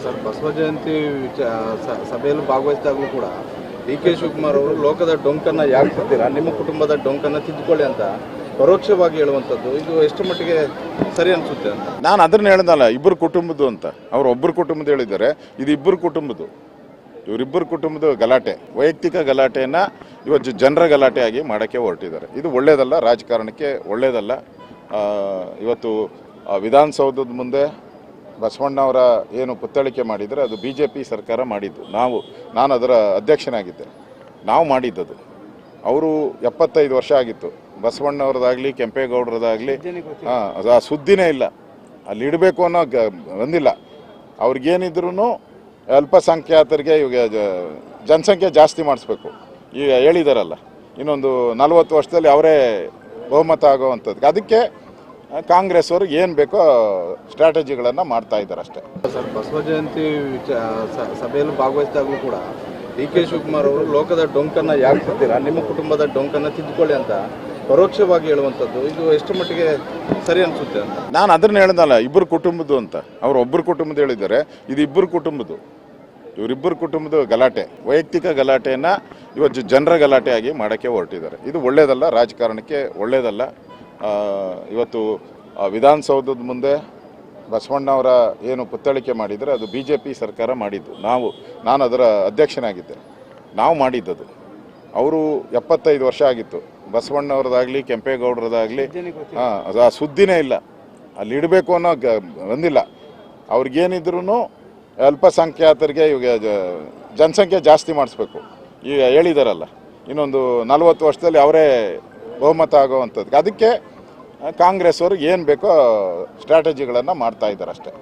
Sir Basava Jayanti ಸಭೆಯಲ್ಲಿ ಭಾಗವಹಿಸಿದಾಗಲೂ ಕೂಡ D K Shivakumar ಅವರು ಲೋಕದ ಡೊಂಕನ್ನು ಯಾಕೆ ಕೊಡ್ತೀರಾ? ನಿಮ್ಮ ಕುಟುಂಬದ ಡೊಂಕನ್ನು ತಿದ್ದುಕೊಳ್ಳಿ ಅಂತ ಪರೋಕ್ಷವಾಗಿ ಹೇಳುವಂಥದ್ದು. ಇದು ಎಷ್ಟು ಮಟ್ಟಿಗೆ ಸರಿ ಅನಿಸುತ್ತೆ ಅಂತ? ನಾನು ಅದನ್ನ ಹೇಳ್ದಲ್ಲ, ಇಬ್ಬರು ಕುಟುಂಬದ್ದು ಅಂತ. ಅವ್ರು ಒಬ್ಬರು ಕುಟುಂಬದ ಹೇಳಿದ್ದಾರೆ. ಇದು ಇಬ್ಬರು ಕುಟುಂಬದ್ದು. ಇವರಿಬ್ಬರು ಕುಟುಂಬದ ಗಲಾಟೆ, ವೈಯಕ್ತಿಕ ಗಲಾಟೆಯನ್ನು ಇವತ್ತು ಜನರ ಗಲಾಟೆಯಾಗಿ ಮಾಡೋಕ್ಕೆ ಹೊರಟಿದ್ದಾರೆ. ಇದು ಒಳ್ಳೆಯದಲ್ಲ ರಾಜಕಾರಣಕ್ಕೆ ಒಳ್ಳೆಯದಲ್ಲ ಇವತ್ತು ವಿಧಾನಸೌಧದ ಮುಂದೆ ಬಸವಣ್ಣವರ ಏನು ಪುತ್ಥಳಿಕೆ ಮಾಡಿದರೆ ಅದು ಬಿ ಜೆ ಪಿ ಸರ್ಕಾರ ಮಾಡಿದ್ದು. ನಾವು, ನಾನು ಅದರ ಅಧ್ಯಕ್ಷನಾಗಿದ್ದೆ. ನಾವು ಮಾಡಿದ್ದದು. ಅವರು ಎಪ್ಪತ್ತೈದು ವರ್ಷ ಆಗಿತ್ತು. ಬಸವಣ್ಣವ್ರದ್ದಾಗಲಿ ಕೆಂಪೇಗೌಡರದಾಗಲಿ ಹಾಂ ಆ ಸುದ್ದಿನೇ ಇಲ್ಲ. ಅಲ್ಲಿ ಇಡಬೇಕು ಅನ್ನೋ ಗ, ಬಂದಿಲ್ಲ. ಅವ್ರಿಗೇನಿದ್ರು ಅಲ್ಪಸಂಖ್ಯಾತರಿಗೆ ಇವಾಗ ಜನಸಂಖ್ಯೆ ಜಾಸ್ತಿ ಮಾಡಿಸ್ಬೇಕು. ಈಗ ಹೇಳಿದಾರಲ್ಲ. ಇನ್ನೊಂದು ನಲವತ್ತು ವರ್ಷದಲ್ಲಿ ಅವರೇ ಬಹುಮತ ಆಗೋವಂಥದ್ದು. ಅದಕ್ಕೆ ಕಾಂಗ್ರೆಸ್ ಅವರು ಏನು ಬೇಕೋ ಸ್ಟ್ರಾಟಜಿಗಳನ್ನು ಮಾಡ್ತಾ ಇದ್ದಾರೆ ಅಷ್ಟೇ. ಸರ್ ಬಸವ ಜಯಂತಿ ಸಭೆಯಲ್ಲಿ ಭಾಗವಹಿಸಿದಾಗಲೂ ಕೂಡ ಡಿ ಕೆ ಶಿವಕುಮಾರ್ ಅವರು ಲೋಕದ ಡೊಂಕನ್ನ ಯಾಕೆ ತಿಂತೀರಾ ನಿಮ್ಮ ಕುಟುಂಬದ ಡೊಂಕನ್ನ ತಿದ್ದುಕೊಳ್ಳಿ ಅಂತ ಪರೋಕ್ಷವಾಗಿ ಹೇಳುವಂಥದ್ದು. ಇದು ಎಷ್ಟು ಮಟ್ಟಿಗೆ ಸರಿ ಅನಿಸುತ್ತೆ ಅಂತ? ನಾನು ಅದನ್ನ ಹೇಳ್ದಲ್ಲ ಇಬ್ಬರು ಕುಟುಂಬದ್ದು ಅಂತ. ಅವ್ರು ಒಬ್ಬರು ಕುಟುಂಬದ ಹೇಳಿದ್ದಾರೆ. ಇದು ಇಬ್ಬರು ಕುಟುಂಬದ್ದು. ಇವರಿಬ್ಬರು ಕುಟುಂಬದ ಗಲಾಟೆ ವೈಯಕ್ತಿಕ ಗಲಾಟೆಯನ್ನು ಇವತ್ತು ಜನರ ಗಲಾಟೆಯಾಗಿ ಮಾಡೋಕ್ಕೆ ಹೊರಟಿದ್ದಾರೆ. ಇದು ಒಳ್ಳೇದಲ್ಲ ರಾಜಕಾರಣಕ್ಕೆ ಒಳ್ಳೇದಲ್ಲ. ಆ, ಇವತ್ತು ವಿಧಾನಸೌಧದ ಮುಂದೆ ಬಸವಣ್ಣವರ ಏನು ಪುತ್ಥಳಿಕೆ ಮಾಡಿದರೆ ಅದು ಬಿ ಜೆ ಪಿ ಸರ್ಕಾರ ಮಾಡಿದ್ದು. ನಾವು, ನಾನು ಅದರ ಅಧ್ಯಕ್ಷನಾಗಿದ್ದೆ. ನಾವು ಮಾಡಿದ್ದದು. ಅವರು ಎಪ್ಪತ್ತೈದು ವರ್ಷ ಆಗಿತ್ತು. ಬಸವಣ್ಣವ್ರದ್ದಾಗಲಿ ಕೆಂಪೇಗೌಡರದಾಗಲಿ ಹಾಂ ಆ ಸುದ್ದಿನೇ ಇಲ್ಲ. ಅಲ್ಲಿ ಇಡಬೇಕು ಅನ್ನೋ ಗ, ಬಂದಿಲ್ಲ. ಅವ್ರಿಗೇನಿದ್ರು ಅಲ್ಪಸಂಖ್ಯಾತರಿಗೆ ಇವಾಗ ಜನಸಂಖ್ಯೆ ಜಾಸ್ತಿ ಮಾಡಿಸ್ಬೇಕು. ಈಗ ಹೇಳಿದಾರಲ್ಲ. ಇನ್ನೊಂದು ನಲವತ್ತು ವರ್ಷದಲ್ಲಿ ಅವರೇ ಬಹುಮತ ಆಗೋವಂಥದ್ದು. ಅದಕ್ಕೆ ಕಾಂಗ್ರೆಸ್ ಅವರು ಏನು ಬೇಕೋ ಸ್ಟ್ರಾಟಜಿಗಳನ್ನು ಮಾಡ್ತಾ ಇದ್ದಾರೆ ಅಷ್ಟೇ.